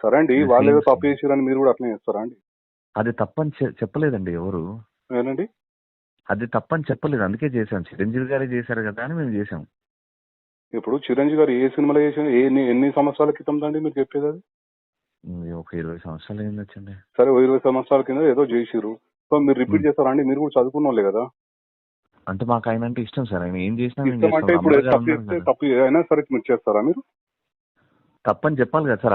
సరే అండి వాళ్ళు ఏదో. తప్పు చేశారని మీరు కూడా అట్లనే చేస్తారా అండి? అది తప్పని చె- చెప్పలేదండి ఎవరు. ఏనండి? అది తప్పని చెప్పలేదు అందుకే చేశాం చిరంజీవి గారే చేశారు కదా అని మేము చేసాం ఇప్పుడు చిరంజీవి గారు ఏ సినిమాలో చేసిన ఏ ఎన్ని- ఎన్ని సంవత్సరాల క్రితం అండి మీరు చెప్పేది అది? ఒక ఇరవై సంవత్సరాలు అయింది వచ్చండి. సరే ఓ ఇరవై సంవత్సరాల కింద ఏదో చేసిరు సో మీరు రిపీట్. చేస్తారా అండి? మీరు కూడా చదువుకున్న వాళ్ళే కదా? అంటే మాకు ఆయన అంటే ఇష్టం సార్. ఆయన ఏం చేసినా మేము ఇష్టం అంటే చేస్తాం. ఇప్పుడు అమ్మగారు తప్పు ఉన్నారు చేస్తే కదా. తప్పు అయినా సరే మీరు చేస్తారా మీరు? తప్పని చెప్పాలి కదా సార్.